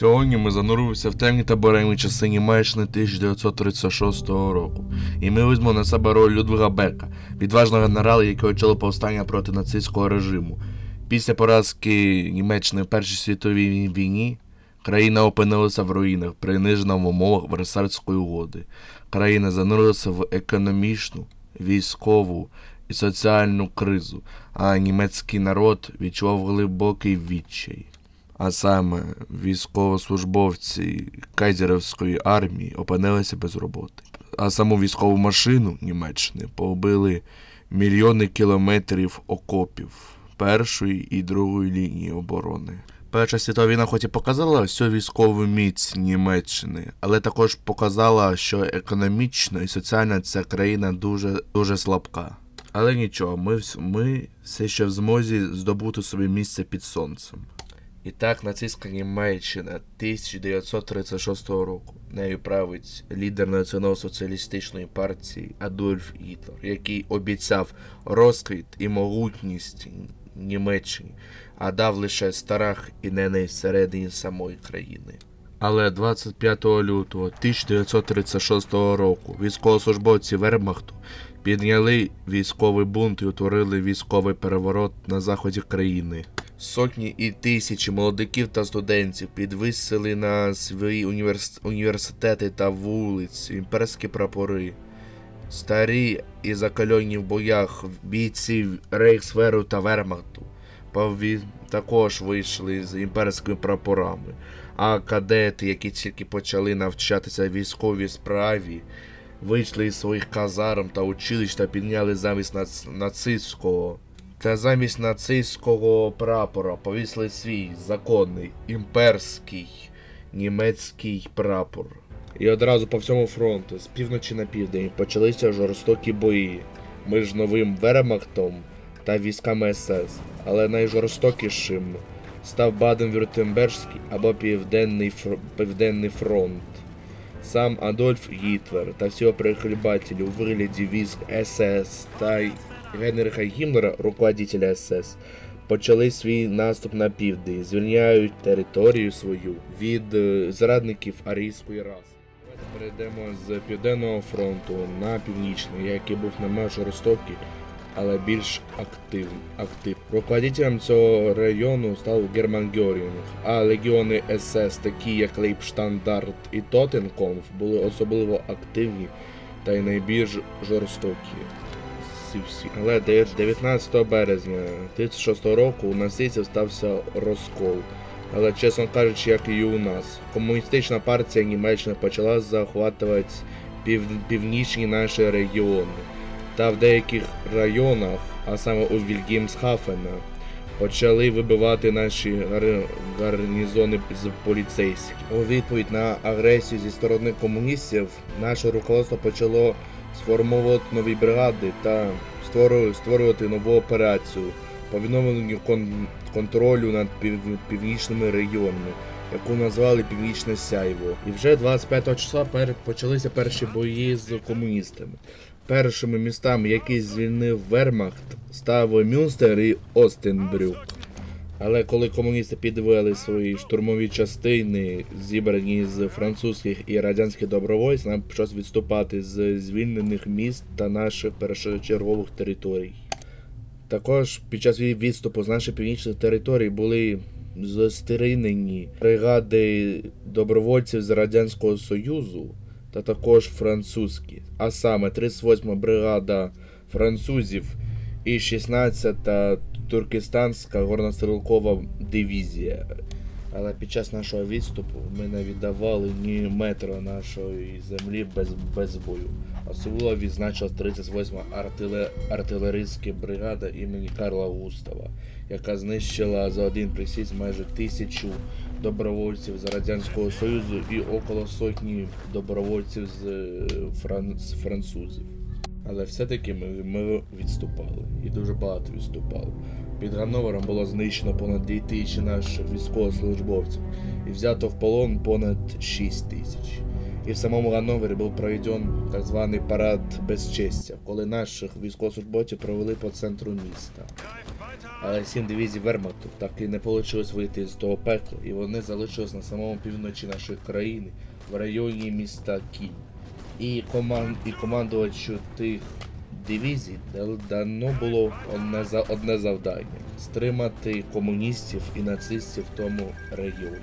Сьогодні ми занурилися в темні та буремні часи Німеччини 1936 року. І ми візьмемо на себе роль Людвига Бека, відважного генерала, який очолив повстання проти нацистського режиму. Після поразки Німеччини в Першій світовій війні країна опинилася в руїнах, принижена в умовах Версальської угоди. Країна занурилася в економічну, військову і соціальну кризу, а німецький народ відчував глибокий відчай. А саме військовослужбовці Кайзерівської армії опинилися без роботи. А саму військову машину Німеччини побили мільйони кілометрів окопів першої і другої лінії оборони. Перша світова війна хоч і показала всю військову міць Німеччини, але також показала, що економічно і соціально ця країна дуже дуже слабка. Але нічого, ми, ми все ще в змозі здобути собі місце під сонцем. І так нацистська Німеччина 1936 року. Нею править лідер націонал-соціалістичної партії Адольф Гітлер, який обіцяв розквіт і могутність Німеччині, а дав лише страх і ненависть всередині самої країни. Але 25 лютого 1936 року військовослужбовці Вермахту підняли військовий бунт і утворили військовий переворот на заході країни. Сотні і тисячі молодиків та студентів підвисили на свої універс... університети та вулиці імперські прапори. Старі і закальоні в боях бійці Рейхсверу та Вермахту пові... також вийшли з імперськими прапорами. А кадети, які тільки почали навчатися військовій справі, вийшли із своїх казарм та училищ та підняли замість нац... нацистського. Та замість нацистського прапора повісили свій законний імперський німецький прапор. І одразу по всьому фронту, з півночі на південь, почалися жорстокі бої між новим Вермахтом та військами СС. Але найжорстокішим став Баден-Вюртемберзький або Південний, фр... Південний фронт. Сам Адольф Гітлер та всі його прихильбателі у вигляді військ СС та й Генріха Гіммлера, руководителя СС, почали свій наступ на південь, звільняють територію свою від е, зрадників арійської раси. Давайте перейдемо з південного фронту на північний, який був не менш жорстокий, але більш актив, актив. Руководителем цього району став Герман Гьорінг, а легіони СС, такі як Лейпштандарт і Тоттенкомф, були особливо активні та й найбільш жорстокі. Ці всі. Але 19 березня 1936 року у нацистів стався розкол. Але, чесно кажучи, як і у нас, комуністична партія Німеччини почала захватувати пів... північні наші регіони. Та в деяких районах, а саме у Вільгімсхафена, почали вибивати наші гар... гарнізони з поліцейських. У відповідь на агресію зі сторони комуністів, наше руководство почало сформувати нові бригади та створювати нову операцію по відновленню кон- контролю над пів- північними регіонами, яку назвали Північне Сяйво. І вже 25 числа почалися перші бої з комуністами. Першими містами, які звільнив Вермахт, став Мюнстер і Остенбрюк. Але коли комуністи підвели свої штурмові частини, зібрані з французьких і радянських добровольців, нам почалось відступати з звільнених міст та наших першочергових територій. Також під час відступу з наших північних територій були зостеринені бригади добровольців з Радянського Союзу та також французькі, а саме 38 бригада французів і 16-та Туркестанська горнострілкова дивізія. Але під час нашого відступу ми не віддавали ні метра нашої землі без, без бою. Особливо відзначилась 38 артиле, артилерійська бригада імені Карла Густава, яка знищила за один присіст майже тисячу добровольців з Радянського Союзу і около сотні добровольців з, е, фран, з французів. Але все-таки ми, ми відступали і дуже багато відступали. Під Ганновером було знищено понад 2 тисячі наших військовослужбовців і взято в полон понад 6 тисяч. І в самому Ганновері був проведен так званий парад безчестя, коли наших військовослужбовців провели по центру міста. Але сім дивізій Вермахту так і не вийшло вийти з того пекла, і вони залишились на самому півночі нашої країни, в районі міста Кінь. І, команд... і командувачу тих дивізій дано було одне, за... одне завдання стримати комуністів і нацистів в тому регіоні.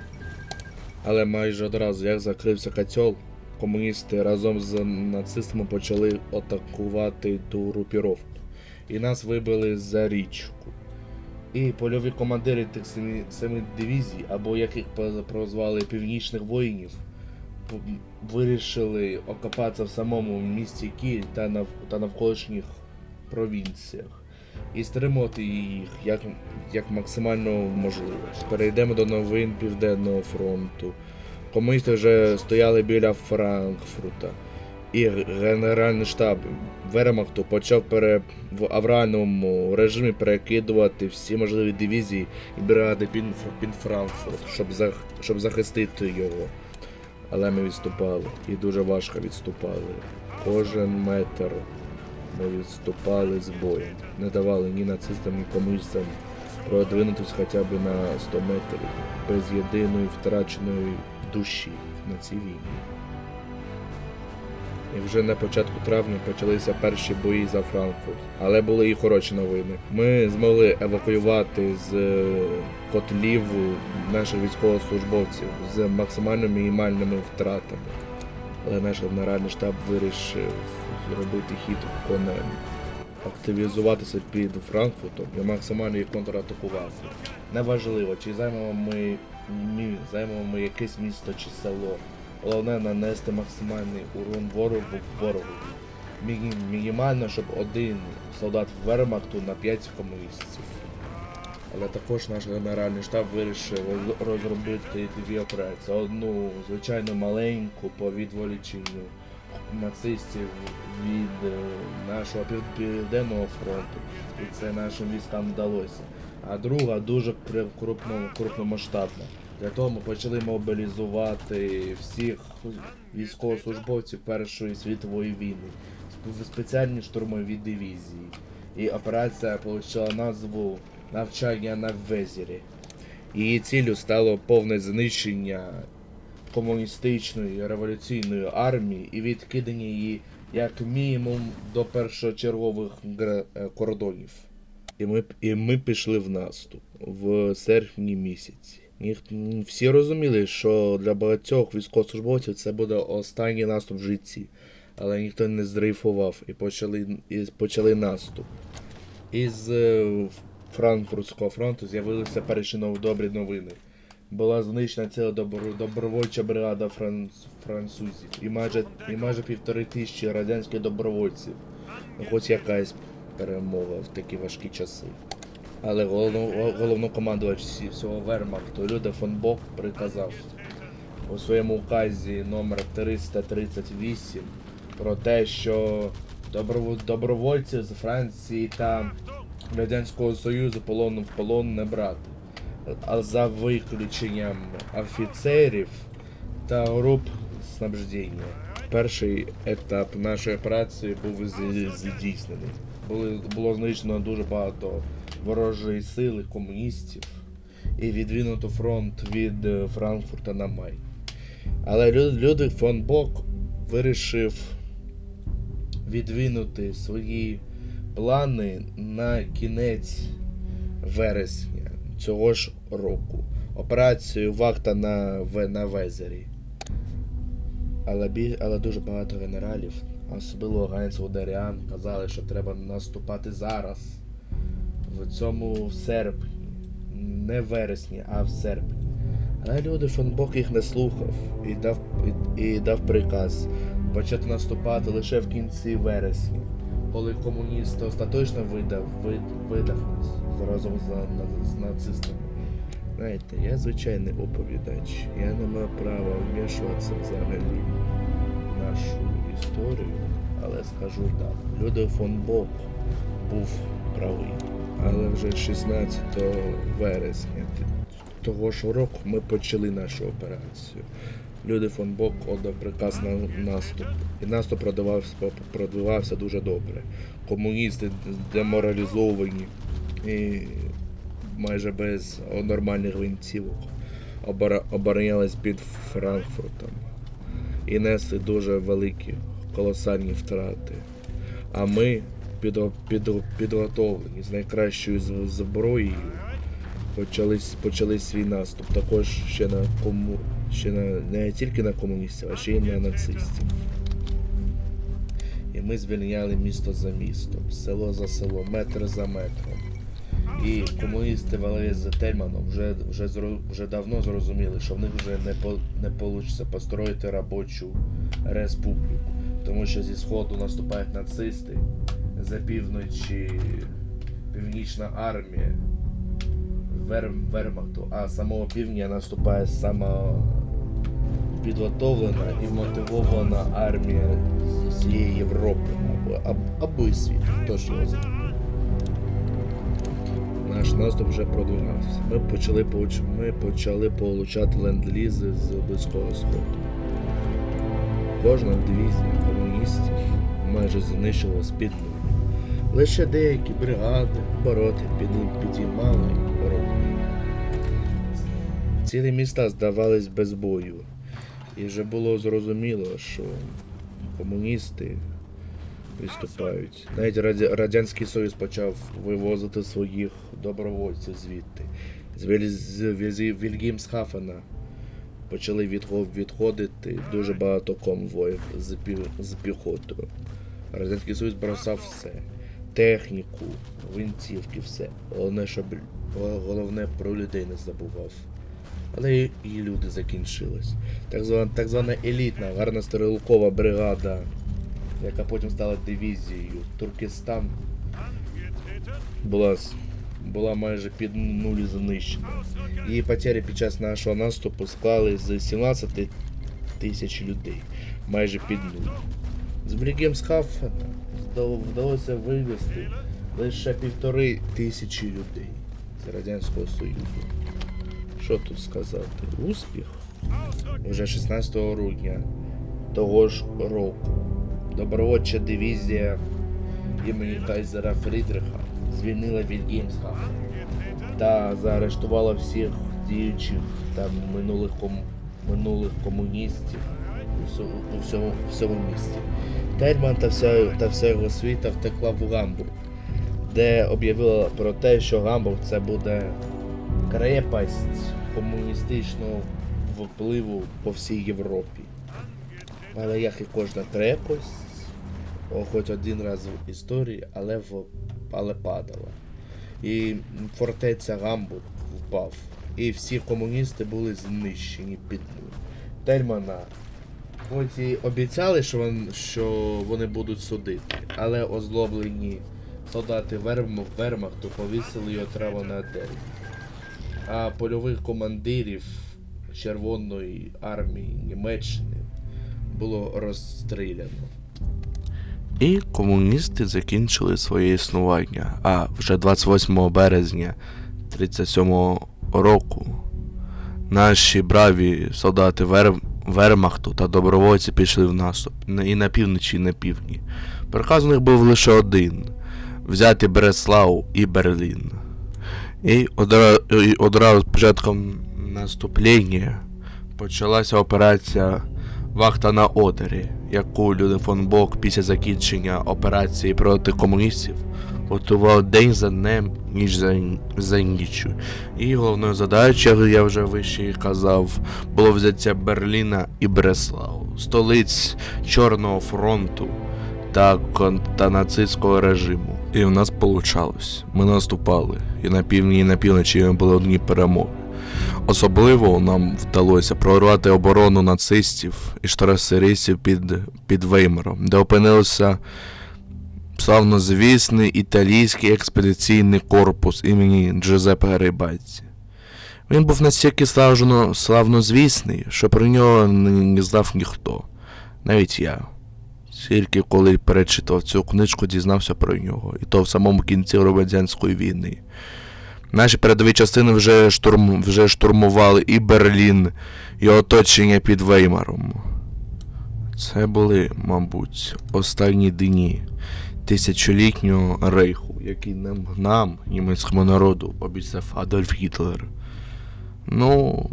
Але майже одразу, як закрився котел, комуністи разом з нацистами почали атакувати ту групіровку. І нас вибили за річку. І польові командири тих семи, дивізій, або як їх прозвали північних воїнів, вирішили окопатися в самому місті Київ та, нав, та навколишніх провінціях і стримувати їх як, як максимально можливо. Перейдемо до новин Південного фронту. Комуністи вже стояли біля Франкфурта. І Генеральний штаб Вермахту почав пере... в авральному режимі перекидувати всі можливі дивізії і бригади під, Франкфурт, щоб, зах... щоб захистити його. Але ми відступали і дуже важко відступали. Кожен метр ми відступали з боєм. Не давали ні нацистам, ні комуністам продвинутися хоча б на 100 метрів без єдиної втраченої душі на цій війні. І вже на початку травня почалися перші бої за Франкфурт. Але були і хороші новини. Ми змогли евакуювати з е, котлів наших військовослужбовців з максимально мінімальними втратами. Але наш генеральний штаб вирішив зробити хід конем, активізуватися під Франкфуртом і максимально їх контратакувати. Неважливо, чи займемо ми, ми займемо ми якесь місто чи село. Головне нанести максимальний урон ворогу ворогу. Міні- Мінімально, щоб один солдат Вермахту на 5 комуністів. Але також наш генеральний штаб вирішив розробити дві операції. Одну звичайно маленьку по відволіченню нацистів від е, нашого південного фронту. І це нашим військам вдалося. А друга дуже крупномасштабна. Для того ми почали мобілізувати всіх військовослужбовців Першої світової війни в спеціальні штурмові дивізії. І операція отримала назву навчання на Везері. Її ціллю стало повне знищення комуністичної революційної армії і відкидання її як мінімум до першочергових е, кордонів. І ми, і ми пішли в наступ в серпні місяці. М, всі розуміли, що для багатьох військовослужбовців це буде останній наступ в житті. Але ніхто не здрейфував і почали, і почали наступ. Із е, Франкфуртського фронту з'явилися перші добрі новини. Була знищена ціла добро- добровольча бригада франц, французів і майже, і майже півтори тисячі радянських добровольців. Хоч якась перемога в такі важкі часи. Але головно, головнокомандувач всього Вермахту Люде фон Бок приказав у своєму указі номер 338 про те, що доброво- добровольців з Франції та Радянського Союзу полон в полон не брати. А за виключенням офіцерів та груп снабждення. Перший етап нашої операції був здійснений. Було знищено дуже багато ворожої сили комуністів і відвинуто фронт від е, Франкфурта на Май. Але Лю- Людвиг фон Бок вирішив відвинути свої плани на кінець вересня цього ж року. Операцію Вахта на, на Везері. Але. Але дуже багато генералів, особливо Ганс Ударіан, казали, що треба наступати зараз, в цьому серпні. Не в вересні, а в серпні. Але люди фон Бок їх не слухав і дав, і, і дав приказ почати наступати лише в кінці вересня, коли комуністи остаточно видав, вид, видахнуть разом з, з нацистами. Знаєте, я звичайний оповідач, я не маю права вмішуватися взагалі в нашу історію, але скажу так, Люди фон Бок був правий. Але вже 16 вересня того ж року ми почали нашу операцію. Люди фон Бок отдав приказ на наступ. І наступ продавався, продвивався дуже добре. Комуністи деморалізовані і майже без нормальних гвинтівок оборонялись під Франкфуртом і несли дуже великі колосальні втрати. А ми підго- підго- підготовлені з найкращою зброєю. Почались, почали свій наступ також ще на кому ще на не тільки на комуністів, а ще й на нацистів. І ми звільняли місто за містом, село за селом, метр за метром. І комуністи вели з Тельманом вже, вже, вже давно зрозуміли, що в них вже не, по, не вийде построїти робочу республіку. Тому що зі сходу наступають нацисти, за півночі північна армія вер, Вермахту, а з самого півдня наступає сама підготовлена і мотивована армія з всієї Європи або, або, світу. Хто ж його. Наш наступ вже продвигався. Ми почали ми почали получати ленд-лізи з Близького Сходу. Кожна дивізія комуністів майже під нуль. Лише деякі бригади, обороти підіймали руки. Цілі міста здавались без бою. І вже було зрозуміло, що комуністи виступають. Навіть Радянський Союз почав вивозити своїх добровольців звідти. З, Віль... Вільгімсхафена почали відходити дуже багато конвоїв з піхотою. Радянський Союз бросав все. Техніку, гвинтівки, все. Головне, щоб головне про людей не забував. Але і, люди закінчились. Так звана, так звана елітна, гарна стрілкова бригада, яка потім стала дивізією. Туркестан була, була майже під нуль знищена. Її потери під час нашого наступу склали з 17 тисяч людей, майже під нуль. З Брігемсхафена здало- вдалося вивезти лише півтори тисячі людей з Радянського Союзу. Що тут сказати? Успіх. Уже 16 грудня того ж року добровольча дивізія імені Кайзера Фрідриха звільнила Вільгімсхафен та заарештувала всіх діючих та минулих, ком... минулих комуністів у всьому, у всьому, місті. Тельман та вся, та вся його світа втекла в Гамбург, де об'явила про те, що Гамбург це буде крепость комуністичного впливу по всій Європі. Але як і кожна крепость, хоч один раз в історії, але, в, але падала. І фортеця Гамбург впав. І всі комуністи були знищені під нуль. Тельмана хоч і обіцяли, що, вон, що вони будуть судити, але озлоблені солдати Верм, Вермахту повісили його траво на дереві а польових командирів Червоної армії Німеччини було розстріляно. І комуністи закінчили своє існування. А вже 28 березня 37 року наші браві солдати Вер... Вермахту та добровольці пішли в наступ і на півночі, і на півдні. Приказ у них був лише один взяти Бреслау і Берлін. І одразу, і одразу з початком наступлення почалася операція Вахта на Одері, яку Люди фон Бок після закінчення операції проти комуністів готував день за днем, ніч за, за ніччю. І головною задачею, я вже вище казав, було взяття Берліна і Бреслау, столиць Чорного фронту та, кон- та нацистського режиму. І в нас вийшло. Ми наступали. І на півдні, і на півночі були одні перемоги. Особливо нам вдалося прорвати оборону нацистів і штрафсиристів під, під Веймаром, де опинився славнозвісний італійський експедиційний корпус імені Джузеппе Гарибальці. Він був настільки славно, славнозвісний, що про нього не, знав ніхто, навіть я. Тільки коли перечитав цю книжку, дізнався про нього, і то в самому кінці Радянської війни. Наші передові частини вже, штурм, вже штурмували і Берлін, і оточення під Веймаром. Це були, мабуть, останні дні тисячолітнього рейху, який нам, нам, німецькому народу, обіцяв Адольф Гітлер. Ну,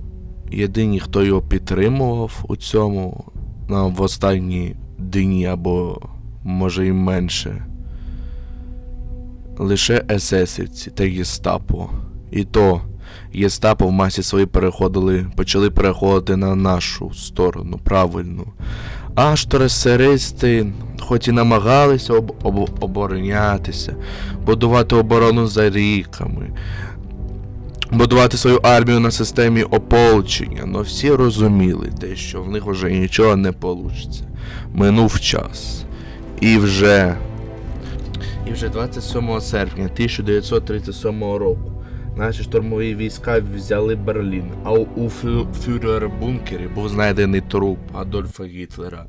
єдині, хто його підтримував у цьому на в останні дні або може і менше. Лише есесівці та гестапо. І то гестапо в масі свої переходили, почали переходити на нашу сторону, правильну. А шторесеристи, хоч і намагалися об, об, оборонятися, будувати оборону за ріками, будувати свою армію на системі ополчення, але всі розуміли те, що в них вже нічого не вийде. Минув час. І вже. І вже 27 серпня 1937 року наші штурмові війська взяли Берлін, а у фю- фюрер-бункері був знайдений труп Адольфа Гітлера.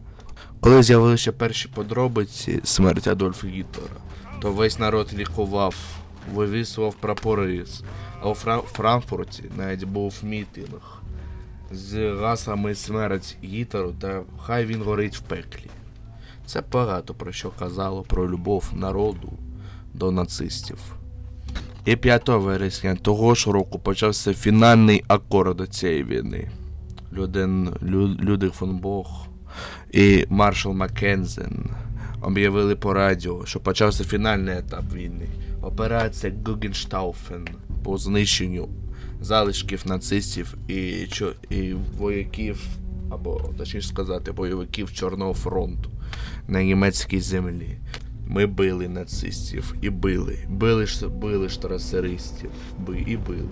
Коли з'явилися перші подробиці смерті Адольфа Гітлера, то весь народ лікував, вивісував прапори. А у Фра- Франкфурті навіть був мітинг з гасами смерть Гітлеру та хай він горить в пеклі. Це багато про що казало про любов народу до нацистів. І 5 вересня того ж року почався фінальний акорд цієї війни. Люден, Лю, Людвиг фон Бог і маршал Маккензен об'явили по радіо, що почався фінальний етап війни. Операція Гугенштауфен по знищенню залишків нацистів і, і вояків, або точніше сказати, бойовиків Чорного фронту на німецькій землі. Ми били нацистів і били. Били, били штрасеристів. І били.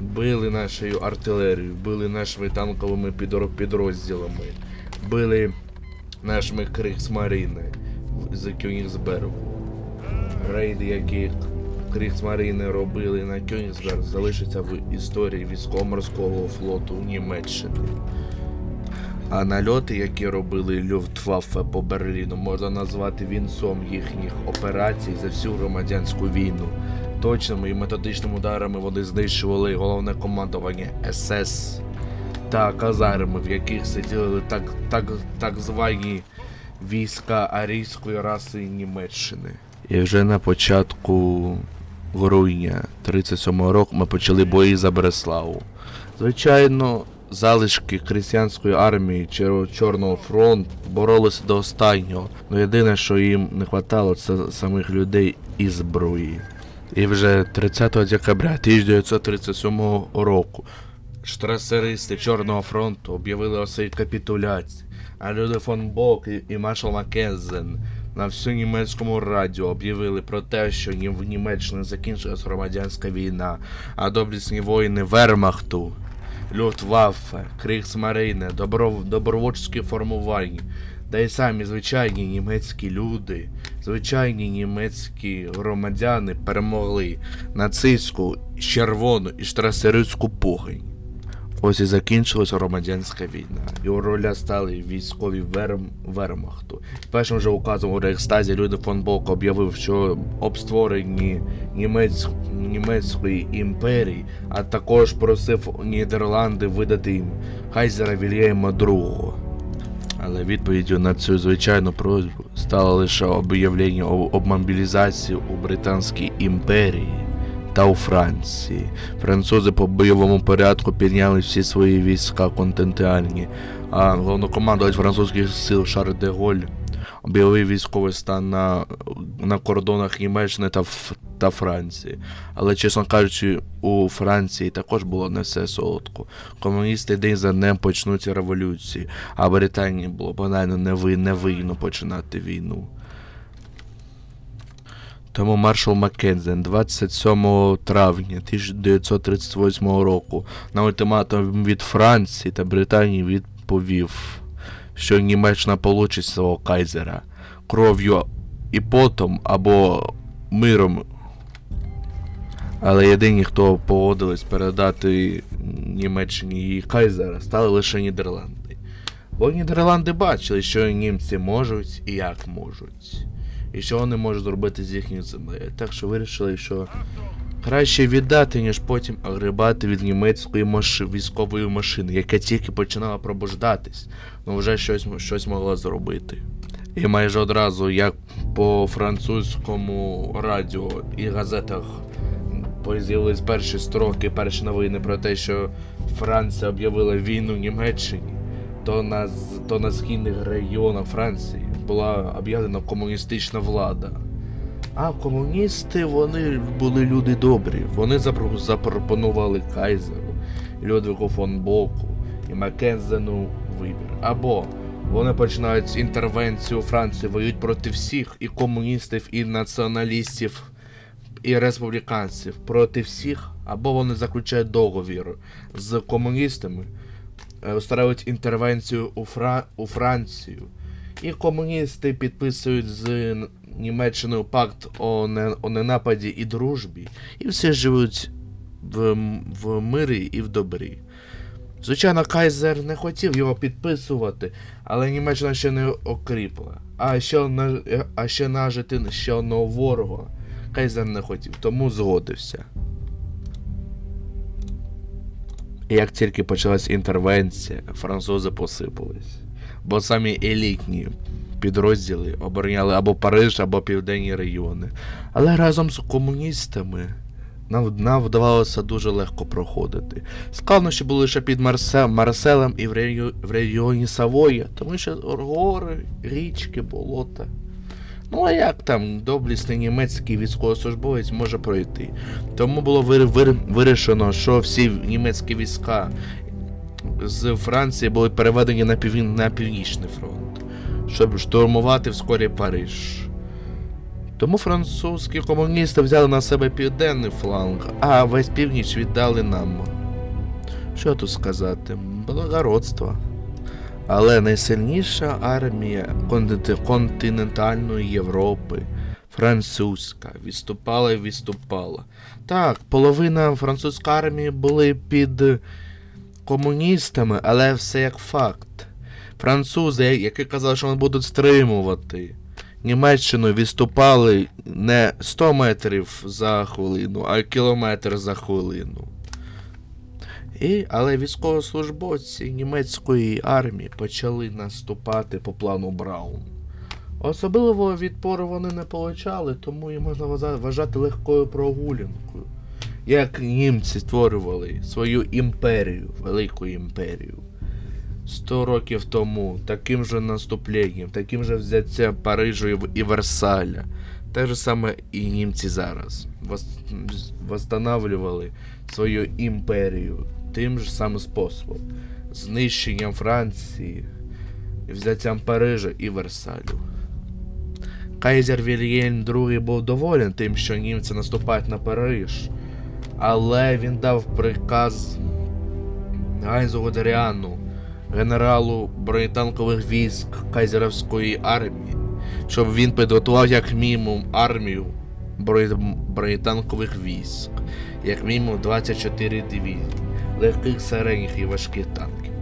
Били нашою артилерією, били нашими танковими підро- підрозділами, били нашими Кригсмарини з Кюнігсбергу. Рейди, які Кригсмарини робили на Кюнігсберг, залишаться в історії військово-морського флоту Німеччини. А нальоти, які робили Люфтваффе по Берліну, можна назвати вінцом їхніх операцій за всю громадянську війну. Точними і методичними ударами вони знищували головне командування СС та казарми, в яких сиділи так, так, так звані війська арійської раси Німеччини. І вже на початку грудня 37-го року ми почали бої за Бреславу. Звичайно, залишки християнської армії Чор- Чорного фронту боролися до останнього. але єдине, що їм не вистачало, це самих людей і зброї. І вже 30 декабря 1937 року штрасеристи Чорного фронту об'явили о капітуляції, а люди фон Бок і, маршал Маккензен на всю німецькому радіо об'явили про те, що в Німеччині закінчилась громадянська війна, а доблесні воїни Вермахту, Люфтваффе, Крігсмарine, добро, добровольчі формування, та й самі звичайні німецькі люди, звичайні німецькі громадяни перемогли нацистську, червону і штрасерицьку погонь. Ось і закінчилась громадянська війна. Його роля стали військові верм, вермахту. Першим же указом у Рейхстазі люди фон Бок об'явив, що об створенні німець, німецької імперії, а також просив Нідерланди видати їм Хайзера Вільєма II. Але відповіддю на цю звичайну просьбу стало лише об'явлення об об мобілізації у Британській імперії та у Франції. Французи по бойовому порядку підняли всі свої війська континентальні, а головнокомандувач французьких сил Шарль де Голь об'явив військовий стан на, на кордонах Німеччини та, та Франції. Але, чесно кажучи, у Франції також було не все солодко. Комуністи день за днем почнуться революції, а Британії було банально неви, невигідно починати війну. Тому маршал Маккензен 27 травня 1938 року на ультиматум від Франції та Британії відповів, що Німеччина получить свого кайзера кров'ю і потом або миром. Але єдині, хто погодились передати Німеччині її кайзера, стали лише Нідерланди. Бо Нідерланди бачили, що німці можуть і як можуть. І що вони можуть зробити з їхньою землею. Так що вирішили, що краще віддати, ніж потім огребати від німецької маши, військової машини, яка тільки починала пробуждатись, але вже щось, щось могла зробити. І майже одразу, як по французькому радіо і газетах з'явились перші строки, перші новини про те, що Франція об'явила війну Німеччині, то на, то на східних регіонах Франції була об'явлена комуністична влада. А комуністи вони були люди добрі. Вони запропонували Кайзеру, Людвигу фон Боку і Маккензену вибір. Або вони починають інтервенцію у Франції, воюють проти всіх, і комуністів, і націоналістів, і республіканців проти всіх, або вони заключають договір з комуністами, е, інтервенцію у, Фра... у Францію. І комуністи підписують з Німеччиною пакт о, не... о ненападі і дружбі, і всі живуть в, в мирі і в добрі. Звичайно, Кайзер не хотів його підписувати, але Німеччина ще не окріпла. А ще, а ще нажити ще одного ворога Кайзер не хотів, тому згодився. Як тільки почалась інтервенція, французи посипались. Бо самі елітні підрозділи обороняли або Париж, або південні регіони. Але разом з комуністами нам, нам вдавалося дуже легко проходити. Складнощі були лише під Марсе, Марселем і в, регіо, в регіоні Савоя, тому що гори, річки, болота. Ну а як там доблісний німецький військовослужбовець може пройти? Тому було вир, вир, вирішено, що всі німецькі війська з Франції були переведені на, пів, на північний фронт, щоб штурмувати вскорі Париж. Тому французькі комуністи взяли на себе південний фланг, а весь північ віддали нам. Що тут сказати? Благородство. Але найсильніша армія континентальної Європи, французька, відступала і відступала. Так, половина французької армії були під комуністами, але все як факт. Французи, які казали, що вони будуть стримувати Німеччину, відступали не 100 метрів за хвилину, а кілометр за хвилину. І, але військовослужбовці німецької армії почали наступати по плану Браун. Особливого відпору вони не получали, тому їх можна вважати легкою прогулянкою. Як німці створювали свою імперію, велику імперію. Сто років тому таким же наступленням, таким же взяттям Парижу і Версаля. Те ж саме і німці зараз. Вос- Восстанавлювали свою імперію тим же самим способом. Знищенням Франції, взяттям Парижа і Версалю. Кайзер Вільєм II був доволен тим, що німці наступають на Париж, але він дав приказ Гайнзу Гудеріану, генералу бронетанкових військ Кайзерівської армії, щоб він підготував як мінімум армію бронетанкових військ, як мінімум 24 дивізії, легких, середніх і важких танків.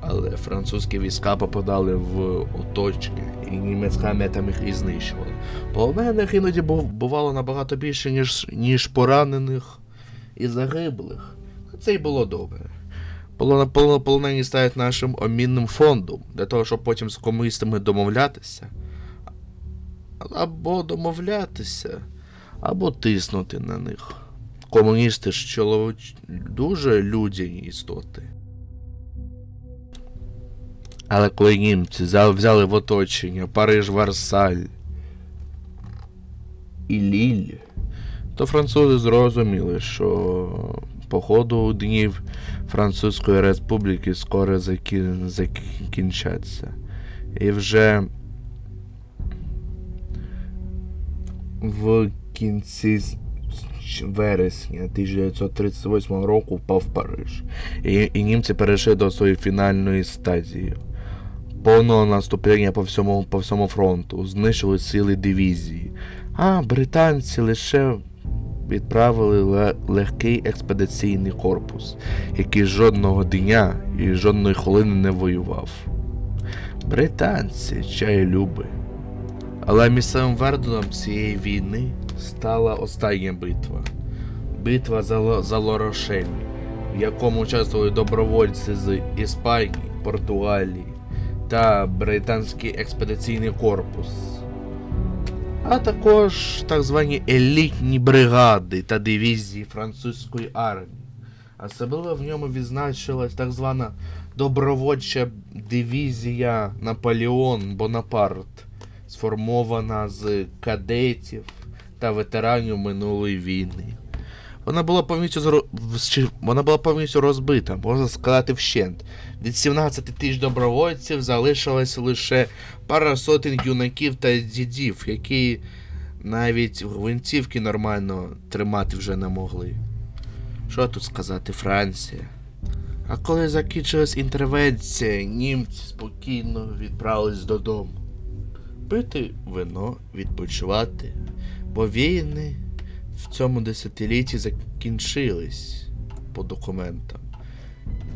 Але французькі війська попадали в оточення, і німецька там їх і знищувала. Полонених іноді бувало набагато більше, ніж, ніж поранених і загиблих. Це й було добре. Полон- полон- Полонені стають нашим обмінним фондом для того, щоб потім з комуністами домовлятися. Або домовлятися, або тиснути на них. Комуністи ж чоловіч... дуже людяні істоти. Але коли німці взяли в оточення Париж, Варсаль і Ліль, то французи зрозуміли, що по ходу днів Французької Республіки скоро закі- закінчаться. І вже в кінці вересня 1938 року впав Париж. І, і німці перейшли до своєї фінальної стадії. Повного наступлення по всьому, по всьому фронту, знищили сили дивізії. А британці лише відправили легкий експедиційний корпус, який жодного дня і жодної хвилини не воював. Британці чаєлюби. Але місцевим вердуном цієї війни стала остання битва. Битва за, за Лорошель, в якому участвували добровольці з Іспанії, Португалії та британський експедиційний корпус. А також так звані елітні бригади та дивізії французької армії. Особливо в ньому відзначилась так звана добровольча дивізія Наполеон Бонапарт, сформована з кадетів та ветеранів минулої війни. Вона була повністю вона була повністю розбита, можна сказати, вщент. Від 17 тисяч добровольців залишилось лише пара сотень юнаків та дідів, які навіть гвинтівки нормально тримати вже не могли. Що тут сказати, Франція? А коли закінчилась інтервенція, німці спокійно відправились додому. Пити вино, відпочивати, бо війни в цьому десятилітті закінчились по документам.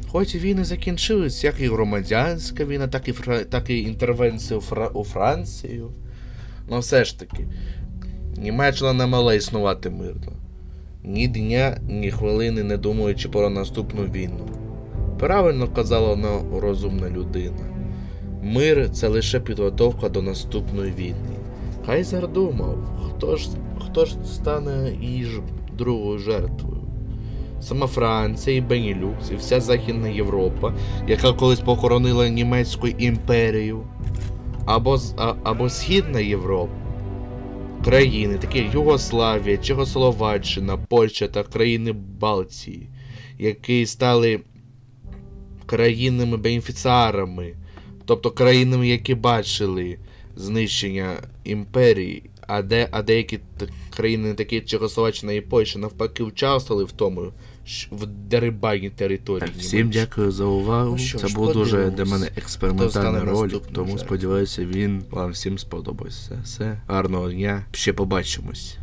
Хоч і війни закінчились, як і громадянська війна, так і, фра... так і інтервенція у, Фра... у Францію. Ну все ж таки, Німеччина не мала існувати мирно. Ні дня, ні хвилини не думаючи про наступну війну. Правильно казала вона розумна людина. Мир це лише підготовка до наступної війни. Кайзер думав, хто ж, хто ж стане її ж другою жертвою. Сама Франція і Бенілюкс, і вся Західна Європа, яка колись похоронила Німецьку імперію, або, а, або Східна Європа. Країни, такі як Югославія, Чехословаччина, Польща та країни Балтії, які стали країнами-бенефіціарами, тобто країнами, які бачили знищення імперії, а, де, а деякі країни, такі як Чехословаччина і Польща, навпаки, участвували в тому, що в дерибані території. Всім дякую за увагу. Ну що Це ж, був дуже для мене експериментальний ролик, тому вже. сподіваюся, він вам всім сподобався. Все, гарного дня, ще побачимось.